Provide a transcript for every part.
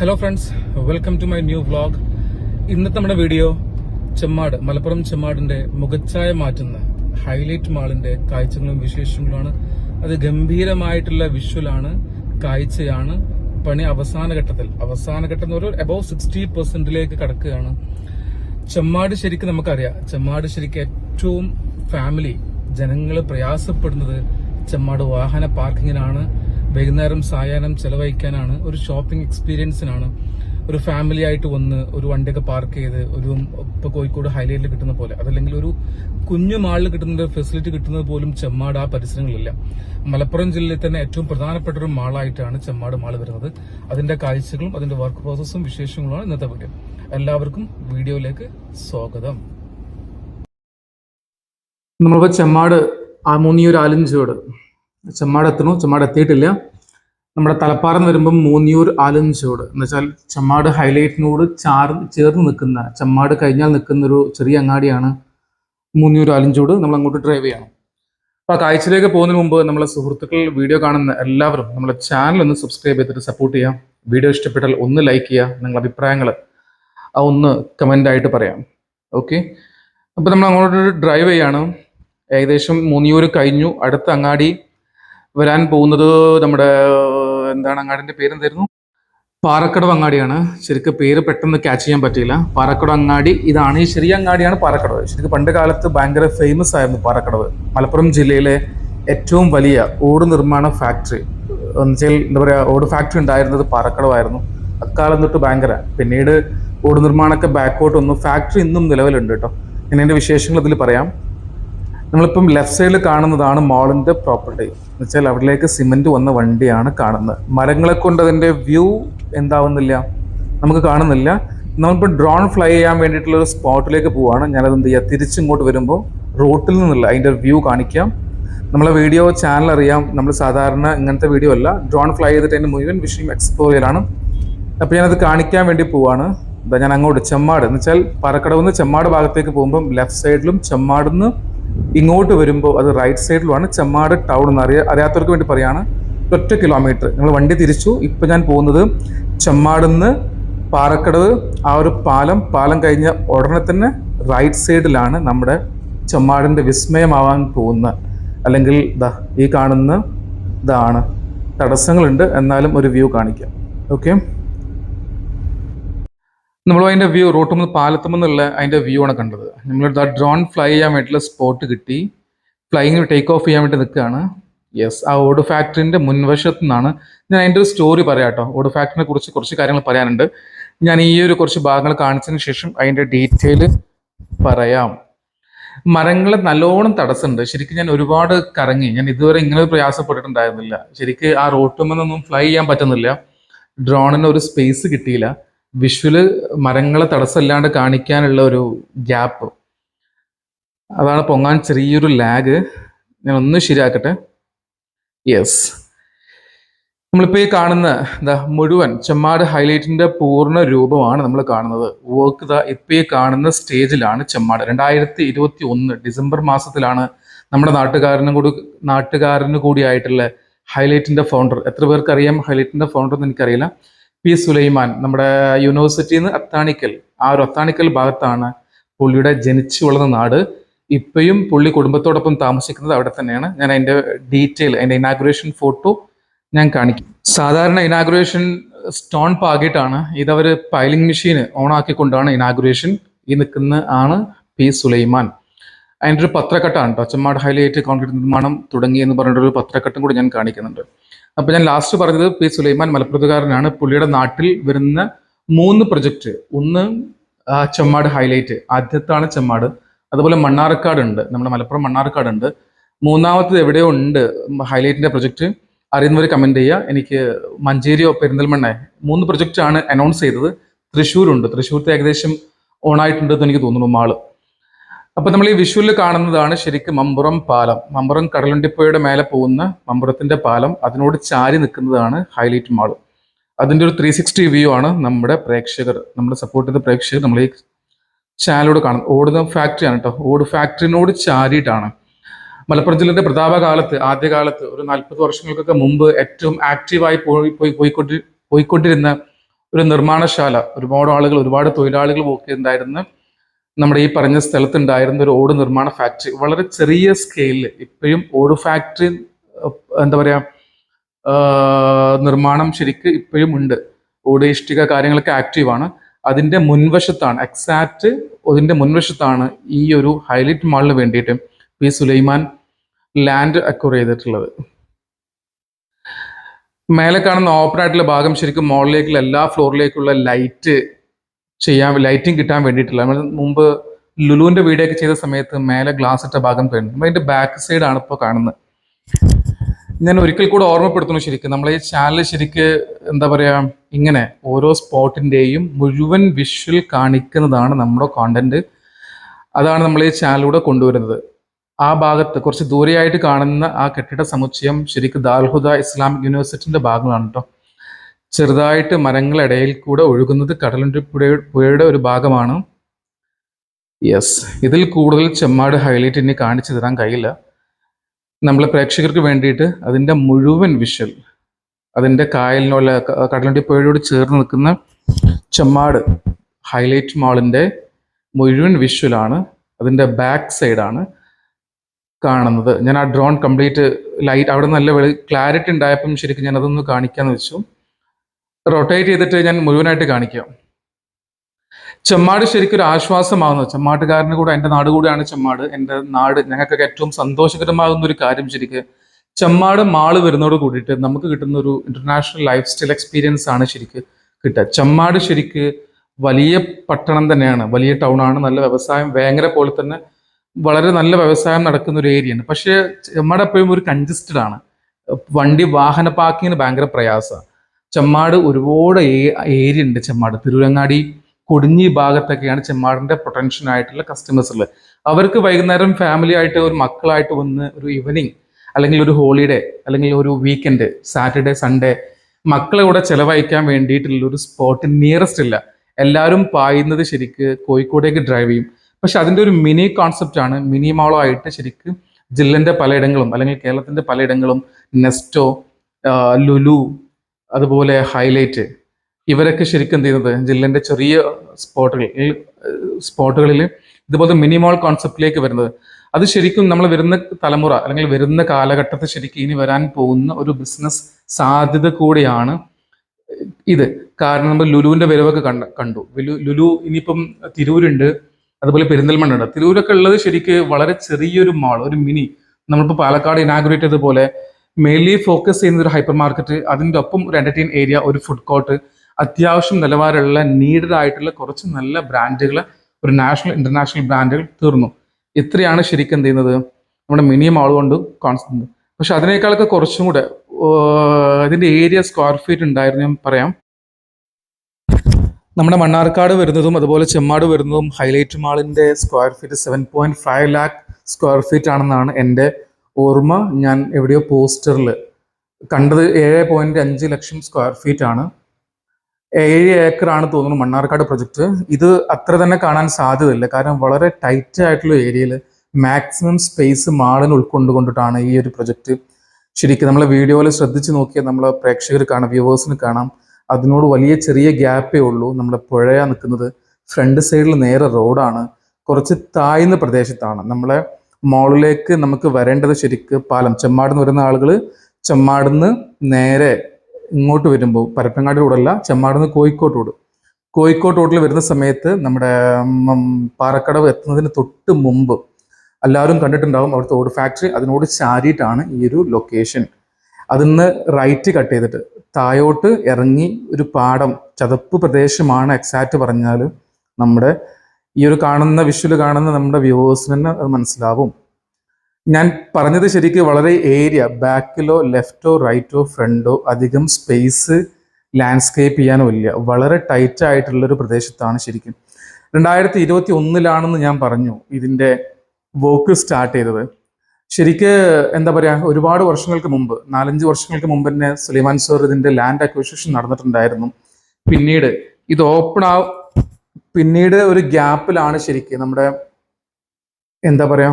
Hello friends welcome to my new vlog ഇന്നത്തെ നമ്മുടെ video Chemmad Malappuram ചെമ്മാടിന്റെ മുഖച്ഛായ മാറ്റുന്ന ഹൈലൈറ്റ് മാളിന്റെ കാഴ്ചകളും വിശേഷങ്ങളുമാണ്. അത് ഗംഭീരമായിട്ടുള്ള വിഷ്വലാണ് കാഴ്ചയാണ്. പണി അവസാന ഘട്ടത്തിൽ അവസാന ഘട്ടം എന്ന് ഒരു അബൌവ് സിക്സ്റ്റി പെർസെന്റിലേക്ക് കടക്കുകയാണ്. ചെമ്മാട് ശരിക്ക് നമുക്കറിയാം. ചെമ്മാട് ശരിക്ക് ഏറ്റവും ഫാമിലി ജനങ്ങൾ പ്രയാസപ്പെടുന്നത് ചെമ്മാട് വാഹന പാർക്കിങ്ങിനാണ് വൈകുന്നേരം സായാഹ്നം ചെലവഴിക്കാനാണ് ഒരു ഷോപ്പിംഗ് എക്സ്പീരിയൻസിനാണ് ഒരു ഫാമിലി ആയിട്ട് വന്ന് ഒരു വണ്ടിയൊക്കെ പാർക്ക് ചെയ്ത് ഒരു ഇപ്പൊ കോഴിക്കോട് ഹൈലൈറ്റിൽ കിട്ടുന്ന പോലെ അതല്ലെങ്കിൽ ഒരു കുഞ്ഞു മാളിൽ കിട്ടുന്ന ഫെസിലിറ്റി കിട്ടുന്നത് പോലും ചെമ്മാട് ആ പരിസരങ്ങളിലില്ല. മലപ്പുറം ജില്ലയിൽ തന്നെ ഏറ്റവും പ്രധാനപ്പെട്ട ഒരു മാളായിട്ടാണ് ചെമ്മാട് മാൾ വരുന്നത്. അതിന്റെ കാഴ്ചകളും അതിന്റെ വർക്ക് പ്രോസസ്സും വിശേഷങ്ങളുമാണ് ഇന്നത്തെ വീഡിയോ എല്ലാവർക്കും വീഡിയോയിലേക്ക് സ്വാഗതം. നമ്മളിപ്പോ ചെമ്മാട് ആ മൂന്നിയൊരു ആലഞ്ചോട് ചെമ്മാട് എത്തണു ചെമ്മാട് എത്തിയിട്ടില്ല. നമ്മുടെ തലപ്പാറന്ന് വരുമ്പം മൂന്നിയൂർ ആലഞ്ചോട്. എന്ന് വെച്ചാൽ ചെമ്മാട് ഹൈലൈറ്റിനോട് ചാർ ചേർന്ന് നിൽക്കുന്ന ചെമ്മാട് കഴിഞ്ഞാൽ നിൽക്കുന്ന ഒരു ചെറിയ അങ്ങാടിയാണ് മൂന്നിയൂർ ആലഞ്ചോട്. നമ്മൾ അങ്ങോട്ട് ഡ്രൈവ് ചെയ്യണം. അപ്പോൾ ആ കാഴ്ചയിലേക്ക് പോകുന്നതിന് മുമ്പ് നമ്മളെ സുഹൃത്തുക്കൾ വീഡിയോ കാണുന്ന എല്ലാവരും നമ്മളെ ചാനൽ ഒന്ന് സബ്സ്ക്രൈബ് ചെയ്തിട്ട് സപ്പോർട്ട് ചെയ്യാം വീഡിയോ ഇഷ്ടപ്പെട്ടാൽ ഒന്ന് ലൈക്ക് ചെയ്യുക. നിങ്ങളുടെ അഭിപ്രായങ്ങൾ ഒന്ന് കമന്റ് ആയിട്ട് പറയാം. ഓക്കെ അപ്പോൾ നമ്മൾ അങ്ങോട്ട് ഡ്രൈവ് ചെയ്യാണ്. ഏകദേശം മൂന്നിയൂർ കഴിഞ്ഞു. അടുത്ത അങ്ങാടി വരാൻ പോകുന്നത് നമ്മുടെ എന്താണ് അങ്ങാടിന്റെ പേരെന്തായിരുന്നു? പാറക്കടവ് അങ്ങാടിയാണ്. ശരിക്കും പേര് പെട്ടെന്ന് ക്യാച്ച് ചെയ്യാൻ പറ്റിയില്ല. പാറക്കടവ് അങ്ങാടി ഇതാണ് ഈ ചെറിയ അങ്ങാടിയാണ് പാറക്കടവ്. ശരിക്കും പണ്ട് കാലത്ത് ഭയങ്കര ഫേമസ് ആയിരുന്നു പാറക്കടവ്. മലപ്പുറം ജില്ലയിലെ ഏറ്റവും വലിയ ഓട് നിർമ്മാണ ഫാക്ടറി എന്നുവെച്ചാൽ എന്താ പറയുക ഓട് ഫാക്ടറി ഉണ്ടായിരുന്നത് പാറക്കടവായിരുന്നു. അക്കാലം തൊട്ട് ഭയങ്കര. പിന്നീട് ഓട് നിർമ്മാണമൊക്കെ ബാക്കോട്ട് വന്നു. ഫാക്ടറി ഇന്നും നിലവിലുണ്ട് കേട്ടോ. ഞാൻ എന്റെ വിശേഷങ്ങൾ ഇതിൽ പറയാം. നമ്മളിപ്പം ലെഫ്റ്റ് സൈഡിൽ കാണുന്നതാണ് മോളിന്റെ പ്രോപ്പർട്ടി എന്ന് വെച്ചാൽ അവിടേക്ക് സിമെന്റ് വന്ന വണ്ടിയാണ് കാണുന്നത്. മരങ്ങളെ കൊണ്ട് അതിന്റെ വ്യൂ എന്താവുന്നില്ല? നമുക്ക് കാണുന്നില്ല. നമ്മളിപ്പോൾ ഡ്രോൺ ഫ്ലൈ ചെയ്യാൻ വേണ്ടിയിട്ടുള്ള ഒരു സ്പോട്ടിലേക്ക് പോവാണ്. ഞാനത് എന്ത് ചെയ്യുക തിരിച്ചിങ്ങോട്ട് വരുമ്പോൾ റോട്ടിൽ നിന്നുള്ള അതിന്റെ വ്യൂ കാണിക്കാം. നമ്മളെ വീഡിയോ ചാനൽ അറിയാം. നമ്മൾ സാധാരണ ഇങ്ങനത്തെ വീഡിയോ അല്ല. ഡ്രോൺ ഫ്ലൈ ചെയ്തിട്ട് അതിന്റെ മുഴുവൻ വിഷയം എക്സ്പ്ലോർ ചെയ്യലാണ്. അപ്പോൾ ഞാനത് കാണിക്കാൻ വേണ്ടി പോവാണ്. ഇതാ ഞാൻ അങ്ങോട്ട് ചെമ്മാട്. എന്ന് വെച്ചാൽ പറക്കടവ് നിന്ന് ചെമ്മാട് ഭാഗത്തേക്ക് പോകുമ്പം ലെഫ്റ്റ് സൈഡിലും ചെമ്മാടുന്ന് ഇങ്ങോട്ട് വരുമ്പോൾ അത് റൈറ്റ് സൈഡിലുമാണ് ചെമ്മാട് ടൗൺ എന്ന് അറിയ അറിയാത്തവർക്ക് വേണ്ടി പറയാണ്. ഒറ്റ കിലോമീറ്റർ നിങ്ങൾ വണ്ടി തിരിച്ചു. ഇപ്പം ഞാൻ പോകുന്നത് ചെമ്മാടുന്ന് പാറക്കടവ് ആ ഒരു പാലം. പാലം കഴിഞ്ഞ ഉടനെ തന്നെ റൈറ്റ് സൈഡിലാണ് നമ്മുടെ ചെമ്മാടിന്റെ വിസ്മയമാവാൻ പോകുന്ന അല്ലെങ്കിൽ ദാ ഈ കാണുന്ന ഇതാണ്. തടസ്സങ്ങളുണ്ട്. എന്നാലും ഒരു വ്യൂ കാണിക്കാം. ഓക്കെ നമ്മൾ അതിന്റെ വ്യൂ റോട്ടുമ്പോൾ പാലത്തുമെന്നുള്ള അതിന്റെ വ്യൂ ആണ് കണ്ടത്. നമ്മൾ ഡ്രോൺ ഫ്ലൈ ചെയ്യാൻ വേണ്ടിയിട്ടുള്ള സ്പോട്ട് കിട്ടി. ഫ്ലൈയിങ് ടേക്ക് ഓഫ് ചെയ്യാൻ വേണ്ടി നിൽക്കുകയാണ്. യെസ് ആ ഓട് ഫാക്ടറിന്റെ മുൻവശത്തു നിന്നാണ് ഞാൻ അതിന്റെ ഒരു സ്റ്റോറി പറയാം കേട്ടോ. ഓട് ഫാക്ടറിനെ കുറിച്ച് കുറച്ച് കാര്യങ്ങൾ പറയാനുണ്ട്. ഞാൻ ഈ ഒരു കുറച്ച് ഭാഗങ്ങൾ കാണിച്ചതിന് ശേഷം അതിന്റെ ഡീറ്റെയിൽ പറയാം. മരങ്ങളെ നല്ലോണം തടസ്സമുണ്ട്. ശരിക്കും ഞാൻ ഒരുപാട് കറങ്ങി. ഞാൻ ഇതുവരെ ഇങ്ങനെ പ്രയാസപ്പെട്ടിട്ടുണ്ടായിരുന്നില്ല. ശരിക്കും ആ റോട്ടുമെന്നൊന്നും ഫ്ലൈ ചെയ്യാൻ പറ്റുന്നില്ല. ഡ്രോണിന് ഒരു സ്പേസ് കിട്ടിയില്ല. വിഷ്വൽ മരങ്ങളെ തടസ്സമില്ലാണ്ട് കാണിക്കാനുള്ള ഒരു ഗ്യാപ്പ് അതാണ് പൊങ്ങാൻ ചെറിയൊരു ലാഗ് ഞാൻ ഒന്ന് ശരിയാക്കട്ടെ. യെസ് നമ്മളിപ്പോൾ ഈ കാണുന്ന എന്താ മുഴുവൻ ചെമ്മാട് ഹൈലൈറ്റിന്റെ പൂർണ രൂപമാണ് നമ്മൾ കാണുന്നത്. വർക്ക് ദ ഇപ്പോൾ ഈ കാണുന്ന സ്റ്റേജിലാണ് ചെമ്മാട്. രണ്ടായിരത്തി ഇരുപത്തി ഒന്ന് ഡിസംബർ മാസത്തിലാണ് നമ്മുടെ നാട്ടുകാരനും കൂടി നാട്ടുകാരന് കൂടിയായിട്ടുള്ള ഹൈലൈറ്റിന്റെ ഫൗണ്ടർ എത്ര പേർക്ക് അറിയാം ഹൈലൈറ്റിന്റെ ഫൗണ്ടർ എന്ന് എനിക്കറിയില്ല. പി സുലൈമാൻ നമ്മുടെ യൂണിവേഴ്സിറ്റിന്ന് അത്താണിക്കൽ ആ ഒരു അത്താണിക്കൽ ഭാഗത്താണ് പുള്ളിയുടെ ജനിച്ചു വളർന്ന നാട്. ഇപ്പോഴും പുള്ളി കുടുംബത്തോടൊപ്പം താമസിക്കുന്നത് അവിടെ തന്നെയാണ്. ഞാൻ അതിന്റെ ഡീറ്റെയിൽ അതിന്റെ ഇനാഗുറേഷൻ ഫോട്ടോ ഞാൻ കാണിക്കും. സാധാരണ ഇനാഗുറേഷൻ സ്റ്റോൺ പാകിയിട്ടാണ്. ഇതവർ പൈലിംഗ് മെഷീൻ ഓൺ ആക്കിക്കൊണ്ടാണ് ഇനാഗുറേഷൻ ഈ നിൽക്കുന്ന ആണ് പി സുലൈമാൻ. അതിന്റെ ഒരു പത്രക്കെട്ടാണ് കേട്ടോ ഹൈലൈറ്റ് കോൺക്രീറ്റ് നിർമ്മാണം തുടങ്ങി എന്ന് പറഞ്ഞിട്ടൊരു പത്രക്കെട്ടും കൂടി ഞാൻ കാണിക്കുന്നുണ്ട്. അപ്പൊ ഞാൻ ലാസ്റ്റ് പറഞ്ഞത് പി സുലൈമാൻ മലപ്പുറത്തുകാരനാണ്. പുള്ളിയുടെ നാട്ടിൽ വരുന്ന മൂന്ന് പ്രൊജക്ട് ഒന്ന് ചെമ്മാട് ഹൈലൈറ്റ് ആദ്യത്താണ് ചെമ്മാട്. അതുപോലെ മണ്ണാർക്കാട് ഉണ്ട് നമ്മുടെ മലപ്പുറം മണ്ണാർക്കാട് ഉണ്ട് മൂന്നാമത്തത് എവിടെയോ ഉണ്ട് ഹൈലൈറ്റിന്റെ പ്രൊജക്ട് അറിയുന്നവർ കമന്റ് ചെയ്യുക. എനിക്ക് മഞ്ചേരിയോ പെരിന്തൽമണ്ണേ മൂന്ന് പ്രൊജക്റ്റ് ആണ് അനൗൺസ് ചെയ്തത്. തൃശ്ശൂരുണ്ട്. തൃശ്ശൂരത്തെ ഏകദേശം ഓണായിട്ടുണ്ടെന്ന് എനിക്ക് തോന്നുന്നു മാൾ. അപ്പൊ നമ്മൾ ഈ വിഷുവിൽ കാണുന്നതാണ് ശരിക്കും മമ്പുറം പാലം. മമ്പുറം കടലുണ്ടിപ്പുഴയുടെ മേലെ പോകുന്ന മമ്പുറത്തിന്റെ പാലം. അതിനോട് ചാരി നിൽക്കുന്നതാണ് ഹൈലൈറ്റ് മാൾ. അതിന്റെ ഒരു ത്രീ സിക്സ്റ്റി വ്യൂ ആണ് നമ്മുടെ പ്രേക്ഷകർ നമ്മുടെ സപ്പോർട്ട് ചെയ്ത പ്രേക്ഷകർ നമ്മൾ ഈ ചാനലോട് കാണുന്നത്. ഓടുന്ന ഫാക്ടറിയാണ് കേട്ടോ ഓട് ഫാക്ടറിനോട് ചാരിയിട്ടാണ്. മലപ്പുറം ജില്ലയുടെ പ്രതാപകാലത്ത് ആദ്യകാലത്ത് ഒരു നാൽപ്പത് വർഷങ്ങൾക്കൊക്കെ മുമ്പ് ഏറ്റവും ആക്റ്റീവായി പോയി പോയി പോയിക്കൊണ്ടി പോയിക്കൊണ്ടിരുന്ന ഒരു നിർമ്മാണശാല. ഒരുപാട് ആളുകൾ ഒരുപാട് തൊഴിലാളികൾ വർക്ക് ചെയ്തിട്ടുണ്ടായിരുന്ന നമ്മുടെ ഈ പറഞ്ഞ സ്ഥലത്തുണ്ടായിരുന്ന ഒരു ഓട് നിർമ്മാണ ഫാക്ടറി വളരെ ചെറിയ സ്കെയിലിൽ ഇപ്പോഴും ഓട് ഫാക്ടറി എന്താ പറയാ നിർമ്മാണം ശരിക്ക് ഇപ്പോഴും ഉണ്ട്. ഓട് ഇഷ്ടിക കാര്യങ്ങളൊക്കെ ആക്റ്റീവാണ് അതിന്റെ മുൻവശത്താണ് എക്സാക്റ്റ് അതിന്റെ മുൻവശത്താണ് ഈ ഒരു ഹൈലൈറ്റ് മാളിന് വേണ്ടിയിട്ട് പി സുലൈമാൻ ലാൻഡ് അക്വർ ചെയ്തിട്ടുള്ളത്. മേലെ കാണുന്ന ഓപ്പൺ ആയിട്ടുള്ള ഭാഗം ശരിക്കും മോളിലേക്കുള്ള എല്ലാ ഫ്ലോറിലേക്കുള്ള ലൈറ്റ് ചെയ്യാൻ ലൈറ്റിംഗ് കിട്ടാൻ വേണ്ടിയിട്ടില്ല നമ്മൾ മുമ്പ് ലുലുവിന്റെ വീഡിയോ ഒക്കെ ചെയ്ത സമയത്ത് മേലെ ഗ്ലാസ് ഇട്ട ഭാഗം കഴിഞ്ഞു അതിന്റെ ബാക്ക് സൈഡ് ആണ് ഇപ്പോൾ കാണുന്നത്. ഞാൻ ഒരിക്കൽ കൂടെ ഓർമ്മപ്പെടുത്തുന്നു ശരിക്കും. നമ്മളെ ഈ ചാനൽ ശരിക്ക് എന്താ പറയാ ഇങ്ങനെ ഓരോ സ്പോട്ടിന്റെയും മുഴുവൻ വിഷ്വൽ കാണിക്കുന്നതാണ് നമ്മുടെ കോണ്ടന്റ് അതാണ് നമ്മൾ ഈ ചാനലിലൂടെ കൊണ്ടുവരുന്നത്. ആ ഭാഗത്ത് കുറച്ച് ദൂരെയായിട്ട് കാണുന്ന ആ കെട്ടിട സമുച്ചയം ശരിക്കും ദാൽഹുദ ഇസ്ലാമിക് യൂണിവേഴ്സിറ്റിന്റെ ഭാഗങ്ങളാണ് കേട്ടോ ചെറുതായിട്ട് മരങ്ങളിടയിൽ കൂടെ ഒഴുകുന്നത് കടലുണ്ടി പുഴ- പുഴയുടെ ഒരു ഭാഗമാണ്. യെസ് ഇതിൽ കൂടുതൽ ചെമ്മാട് ഹൈലൈറ്റ് ഇനി കാണിച്ചു തരാൻ കഴിയില്ല. നമ്മളെ പ്രേക്ഷകർക്ക് വേണ്ടിയിട്ട് അതിന്റെ മുഴുവൻ വിഷ്വൽ അതിന്റെ കായലിനുള്ള കടലുണ്ടി പുഴയോട് ചേർന്ന് നിൽക്കുന്ന ചെമ്മാട് ഹൈലൈറ്റ് മാളിന്റെ മുഴുവൻ വിഷ്വലാണ് അതിന്റെ ബാക്ക് സൈഡാണ് കാണുന്നത്. ഞാൻ ആ ഡ്രോൺ കംപ്ലീറ്റ് ലൈറ്റ് അവിടെ നല്ല ക്ലാരിറ്റി ഉണ്ടായപ്പം ശരിക്കും ഞാൻ അതൊന്ന് കാണിക്കാന്ന് വെച്ചു. റൊട്ടേറ്റ് ചെയ്തിട്ട് ഞാൻ മുഴുവനായിട്ട് കാണിക്കാം. ചെമ്മാട് ശരിക്കും ഒരു ആശ്വാസമാകുന്നു ചെമ്മാട്ടുകാരന് കൂടെ എന്റെ നാട് കൂടെയാണ് ചെമ്മാട്. എന്റെ നാട് ഞങ്ങൾക്കൊക്കെ ഏറ്റവും സന്തോഷകരമാകുന്ന ഒരു കാര്യം ശരിക്ക് ചെമ്മാട് മാൾ വരുന്നതോട് കൂടിയിട്ട് നമുക്ക് കിട്ടുന്ന ഒരു ഇന്റർനാഷണൽ ലൈഫ് സ്റ്റൈൽ എക്സ്പീരിയൻസ് ആണ് ശരിക്ക് കിട്ടുക. ചെമ്മാട് ശരിക്ക് വലിയ പട്ടണം തന്നെയാണ്. വലിയ ടൗൺ ആണ് നല്ല വ്യവസായം വേങ്ങര പോലെ തന്നെ വളരെ നല്ല വ്യവസായം നടക്കുന്ന ഒരു ഏരിയയാണ്. പക്ഷേ ചെമ്മാട് എപ്പോഴും ഒരു കൺജസ്റ്റഡ് ആണ്. വണ്ടി വാഹന പാർക്കിങ്ങിന് ഭയങ്കര പ്രയാസമാണ്. ചെമ്മാട് ഒരുപാട് ഏരിയ ഉണ്ട് ചെമ്മാട്. തിരുവരങ്ങാടി കൊടിഞ്ഞി ഭാഗത്തൊക്കെയാണ് ചെമ്മാടിന്റെ പൊട്ടൻഷ്യൽ ആയിട്ടുള്ള കസ്റ്റമേഴ്സ് ഉള്ളത്. അവർക്ക് വൈകുന്നേരം ഫാമിലി ആയിട്ട് ഒരു മക്കളായിട്ട് വന്ന് ഒരു ഈവനിങ് അല്ലെങ്കിൽ ഒരു ഹോളിഡേ അല്ലെങ്കിൽ ഒരു വീക്കെൻഡ് സാറ്റർഡേ സൺഡേ മക്കളെ കൂടെ ചെലവഴിക്കാൻ വേണ്ടിയിട്ടുള്ള ഒരു സ്പോട്ട് നിയറസ്റ്റ് ഇല്ല. എല്ലാവരും പായുന്നത് ശരിക്ക് കോഴിക്കോടേക്ക് ഡ്രൈവ് ചെയ്യും. പക്ഷെ അതിന്റെ ഒരു മിനി കോൺസെപ്റ്റ് ആണ്. മിനി മാളോ ആയിട്ട് ശരിക്ക് ജില്ലന്റെ പലയിടങ്ങളും അല്ലെങ്കിൽ കേരളത്തിന്റെ പലയിടങ്ങളും നെസ്റ്റോ ലുലു അതുപോലെ ഹൈലൈറ്റ് ഇവരൊക്കെ ശരിക്കും എന്ത് ചെയ്യുന്നത്? ജില്ലന്റെ ചെറിയ സ്പോട്ടുകളിൽ സ്പോട്ടുകളിൽ ഇതുപോലത്തെ മിനിമോൾ കോൺസെപ്റ്റിലേക്ക് വരുന്നത്. അത് ശരിക്കും നമ്മൾ വരുന്ന തലമുറ അല്ലെങ്കിൽ വരുന്ന കാലഘട്ടത്തിൽ ശരിക്കും ഇനി വരാൻ പോകുന്ന ഒരു ബിസിനസ് സാധ്യത കൂടിയാണ് ഇത്. കാരണം നമ്മൾ ലുലുവിന്റെ വരവൊക്കെ കണ്ട കണ്ടു. ലുലു ലുലു ഇനിയിപ്പം തിരൂരുണ്ട് അതുപോലെ പെരിന്തൽമണ്ണ ഉണ്ട് തിരൂരൊക്കെ ഉള്ളത് ശരിക്ക് വളരെ ചെറിയൊരു മാൾ ഒരു മിനി നമ്മളിപ്പോൾ പാലക്കാട് ഇനാഗുറേറ്റ് ചെയ്തതുപോലെ മെയിൻലി ഫോക്കസ് ചെയ്യുന്ന ഒരു ഹൈപ്പർ മാർക്കറ്റ് അതിന്റെ ഒപ്പം ഒരു എന്റർടൈൻ ഏരിയ ഒരു ഫുഡ് കോർട്ട് അത്യാവശ്യം നിലവാരമുള്ള നീഡഡ് ആയിട്ടുള്ള കുറച്ച് നല്ല ബ്രാൻഡുകൾ ഒരു നാഷണൽ ഇന്റർനാഷണൽ ബ്രാൻഡുകൾ തീർന്നു. ഇത്രയാണ് ശരിക്കും എന്ത് ചെയ്യുന്നത്? നമ്മുടെ മിനിമം ആൾ കൊണ്ട് പക്ഷെ അതിനേക്കാളൊക്കെ കുറച്ചും കൂടെ ഇതിന്റെ ഏരിയ സ്ക്വയർ ഫീറ്റ് ഉണ്ടായിരുന്നു ഞാൻ പറയാം. നമ്മുടെ മണ്ണാർക്കാട് വരുന്നതും അതുപോലെ ചെമ്മാട് വരുന്നതും ഹൈലൈറ്റ് മാളിന്റെ square feet seven point five lakh square feet ആണെന്നാണ് എന്റെ ഓർമ്മ ഞാൻ എവിടെയോ പോസ്റ്ററിൽ കണ്ടത് ഏഴ് പോയിന്റ് അഞ്ച് ലക്ഷം സ്ക്വയർ ഫീറ്റ് ആണ്. ഏഴ് ഏക്കർ ആണ് തോന്നുന്നു മണ്ണാർക്കാട് പ്രൊജക്ട് ഇത് അത്ര തന്നെ കാണാൻ സാധ്യതയില്ല. കാരണം വളരെ ടൈറ്റ് ആയിട്ടുള്ള ഏരിയയിൽ മാക്സിമം സ്പേസ് മാളിന് ഉൾക്കൊണ്ടുകൊണ്ടിട്ടാണ് ഈ ഒരു പ്രൊജക്ട് ശരിക്കും നമ്മളെ വീഡിയോയിൽ ശ്രദ്ധിച്ച് നോക്കിയാൽ നമ്മളെ പ്രേക്ഷകർ കാണാം വ്യൂവേഴ്സിന് കാണാം. അതിനോട് വലിയ ചെറിയ ഗ്യാപ്പേ ഉള്ളൂ. നമ്മളെ പുഴയാ നിൽക്കുന്നത്. ഫ്രണ്ട് സൈഡിൽ നേരെ റോഡാണ് കുറച്ച് താഴ്ന്ന പ്രദേശത്താണ്. നമ്മളെ മോളിലേക്ക് നമുക്ക് വരേണ്ടത് ശരിക്ക് പാലം. ചെമ്മാടുന്ന് വരുന്ന ആളുകൾ ചെമ്മാടുന്ന് നേരെ ഇങ്ങോട്ട് വരുമ്പോൾ പരപ്പനങ്ങാട് റോഡല്ല ചെമ്മാടുന്ന് കോഴിക്കോട് റോഡ്. കോഴിക്കോട് റോഡിൽ വരുന്ന സമയത്ത് നമ്മുടെ പാറക്കടവ് എത്തുന്നതിന് തൊട്ട് മുമ്പ് എല്ലാവരും കണ്ടിട്ടുണ്ടാവും അവിടുത്തെ ഓട് ഫാക്ടറി അതിനോട് ചാരിയിട്ടാണ് ഈ ഒരു ലൊക്കേഷൻ അതിന്ന് റൈറ്റ് കട്ട് ചെയ്തിട്ട് തായോട്ട് ഇറങ്ങി ഒരു പാടം ചതപ്പ് പ്രദേശമാണ് എക്സാക്റ്റ് പറഞ്ഞാൽ നമ്മുടെ ഈ ഒരു കാണുന്ന വിഷ്വൽ കാണുന്ന നമ്മുടെ വ്യൂവേഴ്സിന് തന്നെ അത് മനസ്സിലാവും. ഞാൻ പറഞ്ഞത് ശരിക്കും വളരെ ഏരിയ ബാക്കിലോ ലെഫ്റ്റോ റൈറ്റോ ഫ്രണ്ടോ അധികം സ്പേസ് ലാൻഡ്സ്കേപ്പ് ചെയ്യാനോ ഇല്ല. വളരെ ടൈറ്റ് ആയിട്ടുള്ളൊരു പ്രദേശത്താണ് ശരിക്കും. രണ്ടായിരത്തി ഇരുപത്തി ഒന്നിലാണെന്ന് ഞാൻ പറഞ്ഞു ഇതിന്റെ വർക്ക് സ്റ്റാർട്ട് ചെയ്തത്. ശരിക്ക് എന്താ പറയുക ഒരുപാട് വർഷങ്ങൾക്ക് മുമ്പ് നാലഞ്ച് വർഷങ്ങൾക്ക് മുമ്പ് തന്നെ സുലൈമാൻ സർ ഇതിന്റെ ലാൻഡ് അക്വിസിഷൻ നടന്നിട്ടുണ്ടായിരുന്നു. പിന്നീട് ഇത് ഓപ്പൺ ആ പിന്നീട് ഒരു ഗ്യാപ്പിലാണ് ശരിക്കും നമ്മുടെ എന്താ പറയാ?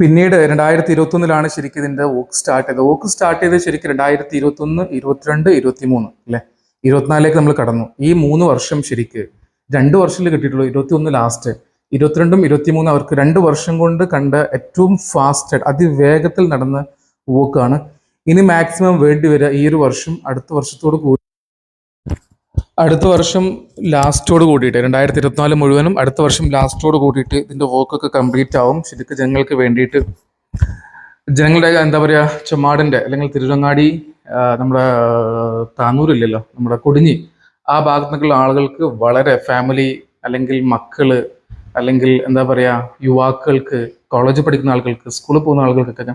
പിന്നീട് രണ്ടായിരത്തി ഇരുപത്തി ഒന്നിലാണ് ശരിക്കും ഇതിന്റെ വോക്ക് സ്റ്റാർട്ട് ചെയ്തത്. വോക്ക് സ്റ്റാർട്ട് ചെയ്തത് ശരിക്കും രണ്ടായിരത്തി ഇരുപത്തി ഒന്ന് ഇരുപത്തിരണ്ട് ഇരുപത്തി മൂന്ന് അല്ലെ? ഇരുപത്തിനാലിലേക്ക് നമ്മൾ കടന്നു. ഈ മൂന്ന് വർഷം ശരിക്ക് രണ്ട് വർഷത്തിൽ കിട്ടിയിട്ടുള്ളൂ. ഇരുപത്തി ഒന്ന് ലാസ്റ്റ് ഇരുപത്തിരണ്ടും ഇരുപത്തിമൂന്നും അവർക്ക് രണ്ട് വർഷം കൊണ്ട് കണ്ട ഏറ്റവും ഫാസ്റ്റ് അതിവേഗത്തിൽ നടന്ന വോക്കാണ് ഇനി മാക്സിമം വേണ്ടി വരിക ഈ ഒരു വർഷം അടുത്ത വർഷത്തോട് കൂടി അടുത്ത വർഷം ലാസ്റ്റോട് കൂടിയിട്ട് രണ്ടായിരത്തി ഇരുപത്തിനാല് മുഴുവനും അടുത്ത വർഷം ലാസ്റ്റോട് കൂടിയിട്ട് ഇതിന്റെ വർക്കൊക്കെ കംപ്ലീറ്റ് ആവും. ശരിക്കും ജനങ്ങൾക്ക് വേണ്ടിയിട്ട് ജനങ്ങളുടെ എന്താ പറയുക ചുമ്മാടിന്റെ അല്ലെങ്കിൽ തിരുവങ്ങാടി നമ്മുടെ താനൂരില്ലല്ലോ നമ്മുടെ കൊടിഞ്ഞി ആ ഭാഗത്തു നിന്നുള്ള ആളുകൾക്ക് വളരെ ഫാമിലി അല്ലെങ്കിൽ മക്കൾ അല്ലെങ്കിൽ എന്താ പറയാ യുവാക്കൾക്ക് കോളേജ് പഠിക്കുന്ന ആളുകൾക്ക് സ്കൂളിൽ പോകുന്ന ആളുകൾക്കൊക്കെ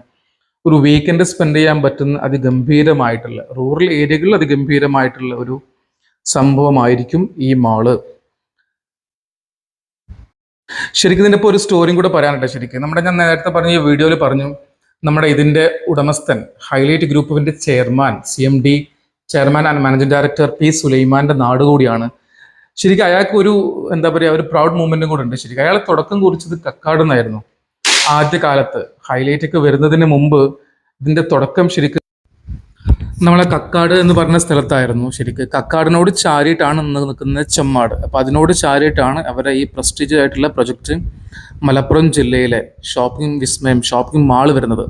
ഒരു വീക്കെൻഡ് സ്പെൻഡ് ചെയ്യാൻ പറ്റുന്ന അതിഗംഭീരമായിട്ടുള്ള റൂറൽ ഏരിയകളിൽ അതിഗംഭീരമായിട്ടുള്ള ഒരു സംഭവമായിരിക്കും ഈ മാൾ. ശരിക്കും ഇതിന്റെ ഇപ്പോൾ ഒരു സ്റ്റോറിയും കൂടെ പറയാനുണ്ട് ശരിക്കും. നമ്മുടെ ഞാൻ നേരത്തെ പറഞ്ഞ ഈ വീഡിയോയിൽ പറഞ്ഞു നമ്മുടെ ഇതിന്റെ ഉടമസ്ഥൻ ഹൈലൈറ്റ് ഗ്രൂപ്പിന്റെ chairman C M D chairman and managing director P സുലൈമാന്റെ നാട് കൂടിയാണ്. ശരിക്കും അയാൾക്ക് ഒരു എന്താ പറയുക ഒരു പ്രൗഡ് മൂമെന്റും കൂടെ ഉണ്ട് ശരിക്കും. അയാൾ തുടക്കം കുറിച്ചത് കക്കാട് നിന്നായിരുന്നു ആദ്യ കാലത്ത് ഹൈലൈറ്റ് ഒക്കെ വരുന്നതിന് മുമ്പ് ഇതിന്റെ തുടക്കം ശരിക്കും നമ്മളെ കക്കാട് എന്ന് പറഞ്ഞ സ്ഥലത്തായിരുന്നു ശരിക്ക്. കക്കാടിനോട് ചാരിയിട്ടാണ് ഇന്ന് നിൽക്കുന്ന ചെമ്മാട്. അപ്പം അതിനോട് ചാരിയിട്ടാണ് അവരെ ഈ പ്രസ്റ്റീജ് ആയിട്ടുള്ള പ്രൊജക്റ്റ് മലപ്പുറം ജില്ലയിലെ ഷോപ്പിംഗ് വിസ്മയം ഷോപ്പിംഗ് മാൾ വരുന്നത്.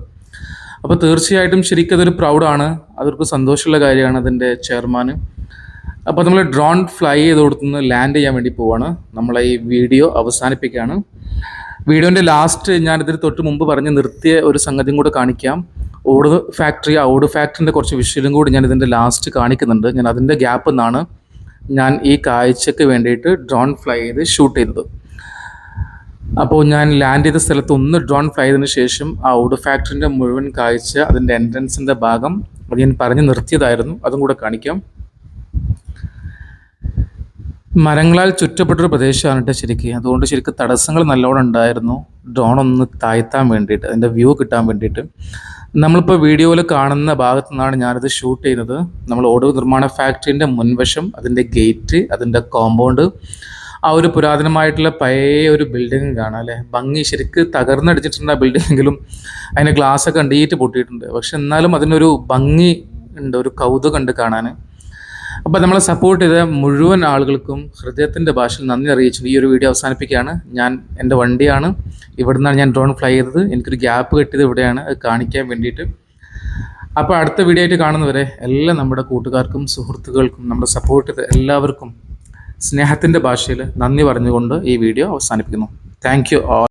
അപ്പോൾ തീർച്ചയായിട്ടും ശരിക്കും അതൊരു പ്രൗഡാണ് അതൊരു സന്തോഷമുള്ള കാര്യമാണ് അതിന്റെ ചെയർമാൻ അപ്പോൾ നമ്മൾ ഡ്രോൺ ഫ്ലൈ ചെയ്ത് കൊടുത്തുനിന്ന് ലാൻഡ് ചെയ്യാൻ വേണ്ടി പോവാണ്. നമ്മളെ ഈ വീഡിയോ അവസാനിപ്പിക്കുകയാണ്. വീഡിയോന്റെ ലാസ്റ്റ് ഞാനിതിന് തൊട്ട് മുമ്പ് പറഞ്ഞ് നിർത്തിയ ഒരു സംഗതിയും കൂടെ കാണിക്കാം. ഓട് ഫാക്ടറി ആ ഓട് ഫാക്ടറിന്റെ കുറച്ച് വിഷ്വലും കൂടി ഞാൻ ഇതിന്റെ ലാസ്റ്റ് കാണിക്കുന്നുണ്ട്. ഞാൻ അതിന്റെ ഗ്യാപ്പിൽ നിന്നാണ് ഞാൻ ഈ കാഴ്ചയ്ക്ക് വേണ്ടിയിട്ട് ഡ്രോൺ ഫ്ലൈ ചെയ്ത് ഷൂട്ട് ചെയ്തത്. അപ്പോൾ ഞാൻ ലാൻഡ് ചെയ്ത സ്ഥലത്ത് ഒന്ന് ഡ്രോൺ ഫ്ലൈ ചെയ്തതിന് ശേഷം ആ ഓട് ഫാക്ടറിന്റെ മുഴുവൻ കാഴ്ച അതിന്റെ എൻട്രൻസിന്റെ ഭാഗം അത് ഞാൻ പറഞ്ഞ് നിർത്തിയതായിരുന്നു. അതും കൂടെ കാണിക്കാം. മരങ്ങളാൽ ചുറ്റപ്പെട്ടൊരു പ്രദേശമാണ് കേട്ടോ ശരിക്കും. അതുകൊണ്ട് ശരിക്കും തടസ്സങ്ങൾ നല്ലോണം ഉണ്ടായിരുന്നു. ഡ്രോൺ ഒന്ന് താഴ്ത്താൻ വേണ്ടിയിട്ട് അതിന്റെ വ്യൂ കിട്ടാൻ വേണ്ടിയിട്ട്. നമ്മളിപ്പോൾ വീഡിയോയിൽ കാണുന്ന ഭാഗത്തു നിന്നാണ് ഞാനിത് ഷൂട്ട് ചെയ്യുന്നത്. നമ്മൾ ഓടോ നിർമ്മാണ ഫാക്ടറിന്റെ മുൻവശം അതിന്റെ ഗേറ്റ് അതിന്റെ കോമ്പൗണ്ട് ആ ഒരു പുരാതനമായിട്ടുള്ള പഴയ ഒരു ബിൽഡിംഗ് കാണാം അല്ലേ? ഭംഗി ശരിക്ക് തകർന്നടിച്ചിട്ടുണ്ട് ആ ബിൽഡിങ്ങെങ്കിലും അതിന്റെ ഗ്ലാസ് ഒക്കെ കണ്ടീറ്റ് പൊട്ടിയിട്ടുണ്ട്. പക്ഷെ എന്നാലും അതിനൊരു ഭംഗി ഉണ്ട് ഒരു കൗതുകം ഉണ്ട് കാണാൻ അപ്പോൾ നമ്മളെ സപ്പോർട്ട് ചെയ്ത മുഴുവൻ ആളുകൾക്കും ഹൃദയത്തിന്റെ ഭാഷയിൽ നന്ദി അറിയിച്ചു. ഈ ഒരു വീഡിയോ അവസാനിപ്പിക്കുകയാണ്. ഞാൻ എന്റെ വണ്ടിയാണ്. ഇവിടെ നിന്നാണ് ഞാൻ ഡ്രോൺ ഫ്ലൈ ചെയ്തത്. എനിക്കൊരു ഗ്യാപ്പ് കിട്ടിയത് ഇവിടെയാണ്. അത് കാണിക്കാൻ വേണ്ടിയിട്ട്. അപ്പോൾ അടുത്ത വീഡിയോ ആയിട്ട് കാണുന്നവരെ എല്ലാ നമ്മുടെ കൂട്ടുകാർക്കും സുഹൃത്തുക്കൾക്കും നമ്മുടെ സപ്പോർട്ട് ചെയ്ത എല്ലാവർക്കും സ്നേഹത്തിന്റെ ഭാഷയിൽ നന്ദി പറഞ്ഞുകൊണ്ട് ഈ വീഡിയോ അവസാനിപ്പിക്കുന്നു. Thank you